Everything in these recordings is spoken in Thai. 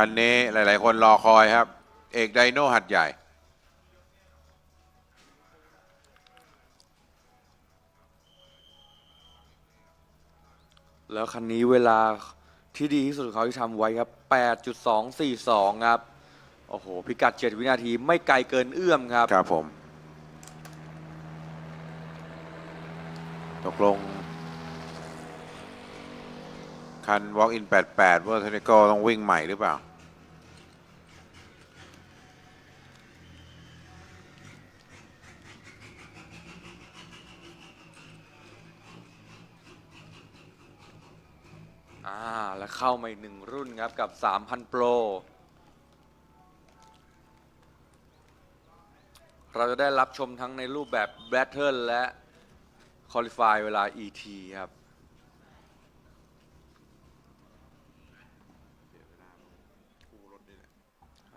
คันนี้หลาย ๆ คนรอคอยครับ เอกไดโนหัดใหญ่ แล้วคันนี้เวลาที่ดีที่สุดของเขาที่ทำไว้ครับ 8.242 ครับ โอ้โห พิกัด 7 วินาทีไม่ไกลเกินเอื้อมครับ ครับผม ตกลง คัน Walk in 88เวอร์เทนิโกต้องวิ่งใหม่หรือเปล่า อ่า แล้วเข้ามาอีกหนึ่งรุ่นครับ กับ 3,000 Pro เราจะได้รับชมทั้งในรูปแบบ Battle และ Qualify เวลา ET ครับ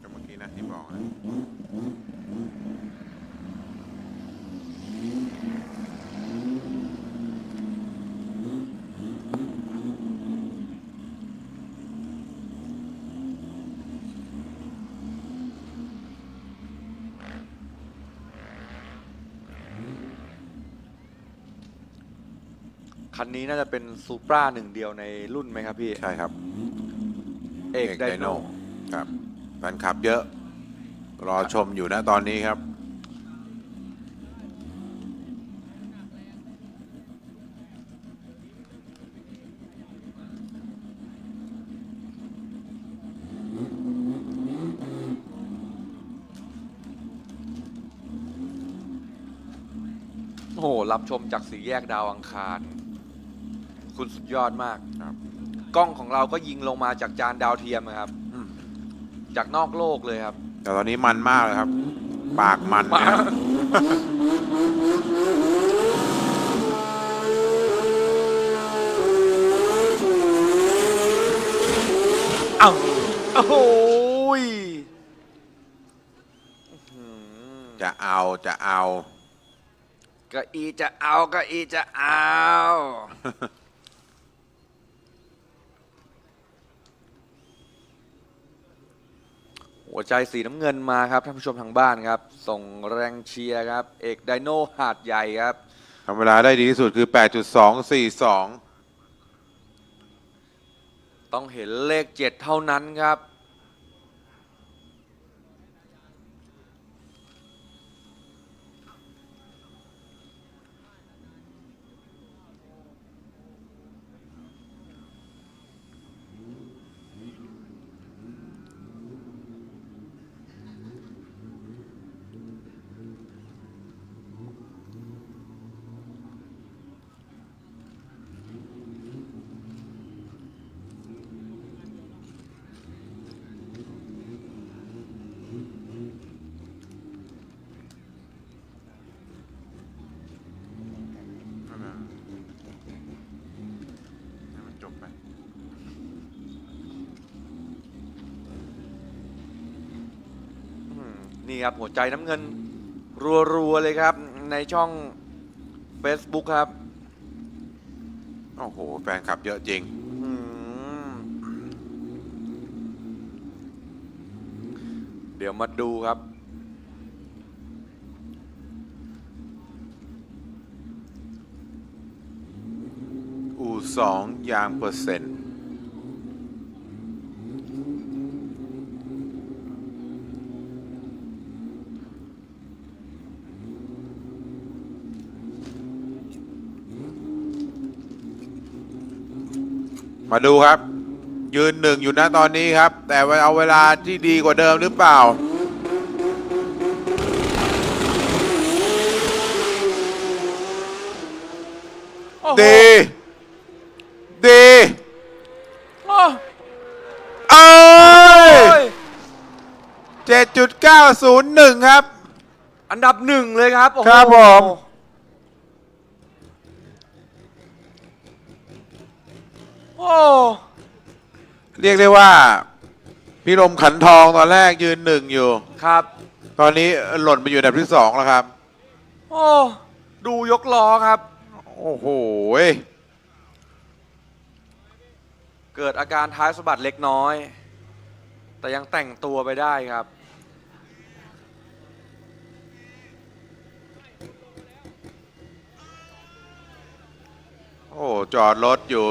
ก็เมื่อกี้นะที่บอกนะ คันนี้น่าจะเป็นซูปราหนึ่งเดียวในรุ่นไหมครับพี่ ใช่ครับเอกไดโนครับแฟนคลับเยอะ รอชมอยู่นะตอนนี้ครับ โอ้โหรับชมจากสีแยกดาวอังคาร คุณสุดยอดมากครับ กล้องของเราก็ยิงลงมาจากจานดาวเทียมนะครับ อืมจากนอกโลกเลยครับแต่ตอนนี้มันมากเลยครับ ปากมันมานะครับเอ้าโอ้โหยอื้อหือจะเอาจะเอากะอีจะเอากะอีจะเอา หัวใจสีน้ำเงินมาครับท่านผู้ชมทางบ้านครับ ส่งแรงเชียร์ครับ เอกไดโนหาดใหญ่ครับ ทำเวลาได้ดีที่สุดคือ 8.242 ต้องเห็นเลขเจ็ดเท่านั้นครับ ให้มันจบไป อืม นี่ครับหัวใจน้ำเงิน รัวๆเลยครับในช่อง Facebook ครับ โอ้โห แฟนคลับเยอะจริง อืมเดี๋ยวมาดูครับ อูสองยางเปอร์เซ็นต์ มาดูครับ ยืนหนึ่งอยู่นะตอนนี้ครับ แต่ว่าเอาเวลาที่ดีกว่าเดิมหรือเปล่า โอ้โหดี ดีโอ้เอ้โอ้ยยเจ็ดจุดเก้าศูนย์หนึ่งครับ อันดับหนึ่งเลยครับโอ้โหครับผม โอ้เรียกได้ว่า พี่ลมขันทองตอนแรกยืนหนึ่งอยู่ ครับ ตอนนี้หล่นไปอยู่อันดับที่สองแล้วครับ โอ้ ดูยกล้อครับ โอ้โหเกิดอาการท้ายสะบัดเล็กน้อย แต่ยังแต่งตัวไปได้ครับ โอ้จอดรถอยู่